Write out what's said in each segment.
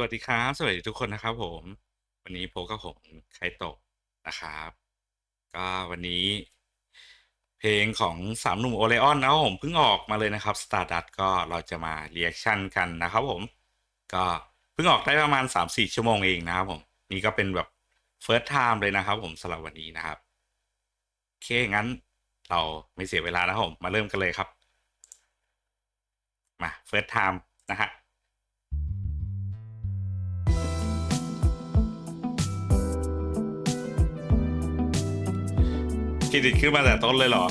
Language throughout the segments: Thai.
สวัสดีครับ สวัสดีทุกคนนะครับผม วันนี้พบกับผมไคโตะนะครับ ก็วันนี้ เพลงของสามหนุ่มโอเลออนนะครับผมเพิ่งออกมาเลยนะครับ Stardust ก็เราจะมาเรีแอคชั่นกันนะครับผม ก็เพิ่งออกได้ประมาณ 3-4 ชั่วโมงเองนะครับผม นี่ก็เป็นแบบ First Time เลยนะครับผมสำหรับวันนี้นะครับ โอเค งั้นเราไม่เสียเวลานะครับผม มาเริ่มกันเลยครับ มา First Time นะฮะ เครดิตขึ้นมาแต่ต้นเลยเหรอ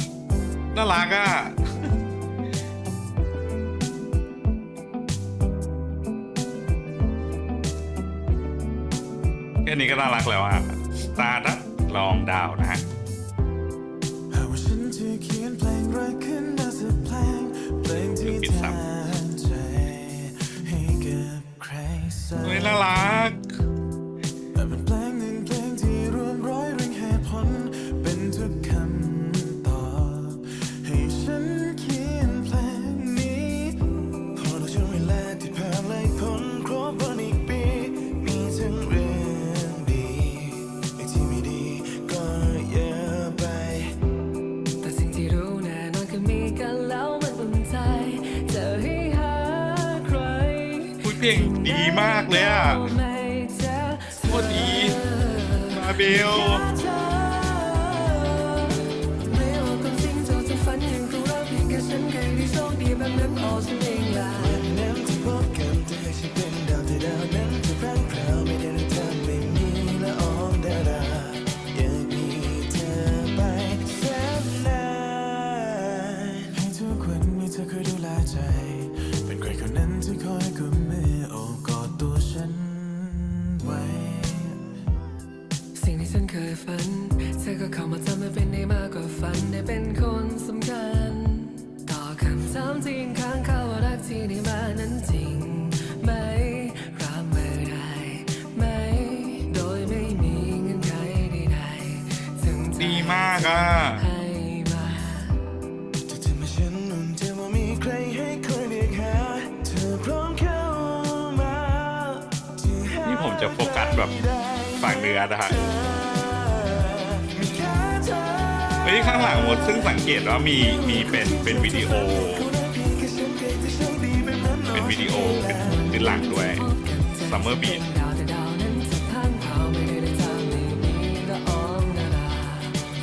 น่ารักอะ แค่นี้ก็น่ารักแล้วอะสตาร์ดัลองดาวนะฮะหากว่าฉันจะเขียนเพลงรักขึ้นม เพลงดีมากเลยอะโคตรดีมาเบลไม่ว่าความจริงเธอคงรักเพียงแค่ฉันเคยได้โชคดีแลให้ฉันเป็นดาวที่ด เธอก็เข้ามาทำให้เป็นได้มากกว่าฝันได้เป็นคนสำคัญ ต่อคำถามที่ยังค้างคาว่ารักที่ได้มานั้นจริงไหมรับมือได้ไหม โดยไม่มีเงื่อนไขใดๆถึงจะดีมากอะ ให้มาจะทำให้ฉันอุ่นใจว่ามีใครให้คอยเรียกหาเธอพร้อมเข้ามาที่หานี่ผมจะโฟกัสแบบฝั่งเนื้อนะฮะมีแค่เธอเฮ้ยข้างหลังหมดซึ่งสังเกตว่ามีมีเป็นเป็นวิดีโอ เป็นวิดีโอเป็นเป็นหลังด้วย Summer Beat ดาวแต่ดาวนั้นจะพังเผาไม่ได้ได้ทำไม่มีละอองดารา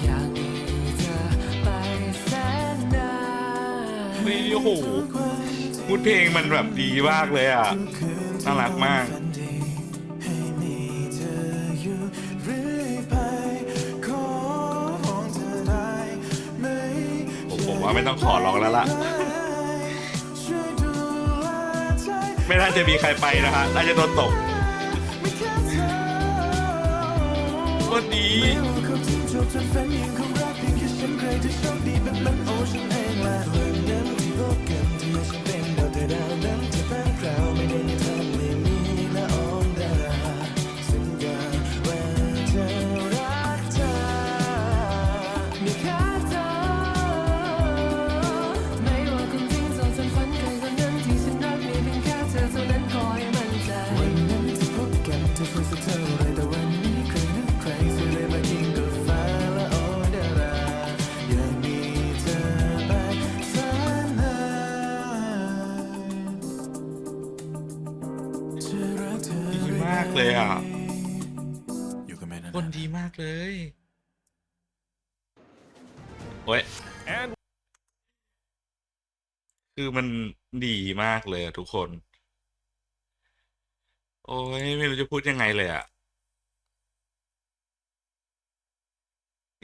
อยากมีเธอไปแสนนานเฮ้ยโอ้โหพูดเพลงมันแบบดีมากเลยอะน่ารักมาก ต้องขอร้องแล้วล่ะ ไม่น่าจะมีใครไปนะฮะน่าจะโดนตกไม่แค่เธอโคตรดีไม่ว่าความจริงจบจนฝั เลยอะ อยู่กับแม่นั้นคนดีมากเลยโอ้ยคือมันดีมากเลยอะทุกคน โอ้ยไม่รู้จะพูดยังไงเลยอะ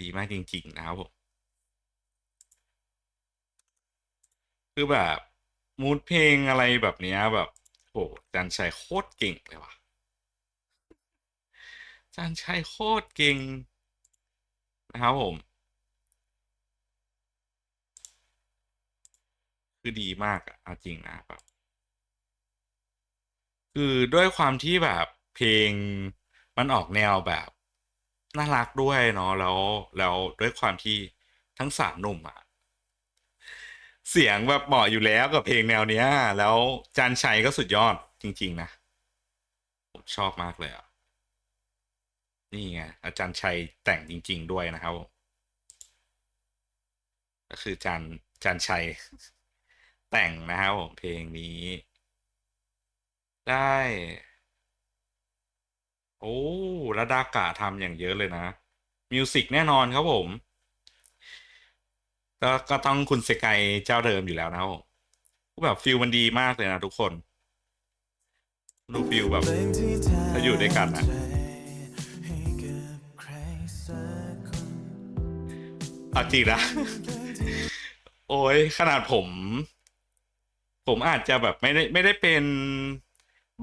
ดีมากจริงๆนะครับผมคือแบบมูดเพลงอะไรแบบเนี้ยแบบโหจันชัยโคตรเก่งเลยว่ะ จันชัยโคตรเก่ง นะครับผม คือดีมากอะจริงนะแบบคือด้วยความที่แบบเพลงมันออกแนวแบบ น่ารักด้วยเนาะแล้วแล้วด้วยความที่ทั้งสามหนุ่มอะเสียงแบบเหมาะอยู่แล้วกับเพลงแนวเนี้ย แล้วจันชัยก็สุดยอดจริง ๆ นะ ผมชอบมากเลยอะ นี่ไงอาจารย์ชัยแต่งจริง ๆ ด้วยนะครับ ก็คืออาจารย์อาจารย์ชัยแต่งนะครับผมเพลงนี้ ได้ โอ้ระดากะทำอย่างเยอะเลยนะ มิวสิกแน่นอนครับผมก็ก็ต้องคุณเซไกเจ้าเดิมอยู่แล้วนะครับผมแบบฟิลมันดีมากเลยนะทุกคน ดูฟิลแบบ ถ้าอยู่ด้วยกันอะ จริงนะ โอ้ยขนาดผม ผมอาจจะแบบไม่ได้ไม่ได้เป็น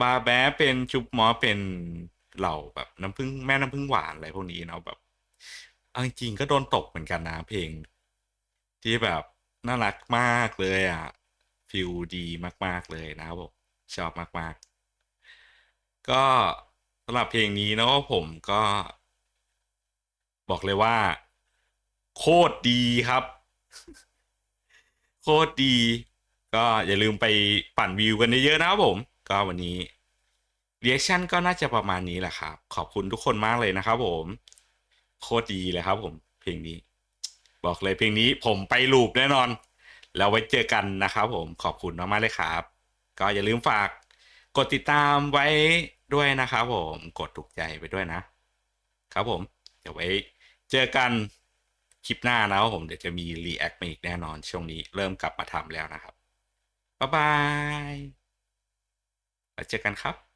บาแบ้เป็นชุบหมอเป็นเหล่าแบบน้ำผึ้งแม่น้ำผึ้งหวานอะไรพวกนี้เนาะแบบเอาจริงก็โดนตกเหมือนกันนะเพลง ที่แบบน่ารักมากเลยอะฟิลดีมาก ๆ เลยนะครับผมชอบมาก ๆ ก็สำหรับเพลงนี้เนาะผมก็ บอกเลยว่า โคตรดีครับ โคตรดี ก็อย่าลืมไปปั่นวิวกันเยอะๆนะครับผม ก็วันนี้เรีแอคชั่นก็น่าจะประมาณนี้แหละครับ ขอบคุณทุกคนมากเลยนะครับผม โคตรดีเลยครับผมเพลงนี้ บอกเลยเพลงนี้ผมไปลูปแน่นอน แล้วไว้เจอกันนะครับผมขอบคุณมากๆเลยครับ ก็อย่าลืมฝากกดติดตามไว้ด้วยนะครับผมกดถูกใจไปด้วยนะ ครับผม เดี๋ยวไว้เจอกัน คลิปหน้านะครับผมเดี๋ยวจะมีรีแอคมาอีกแน่นอน ช่วงนี้เริ่มกลับมาทำแล้วนะครับ บ๊ายบายไว้เจอกันครับ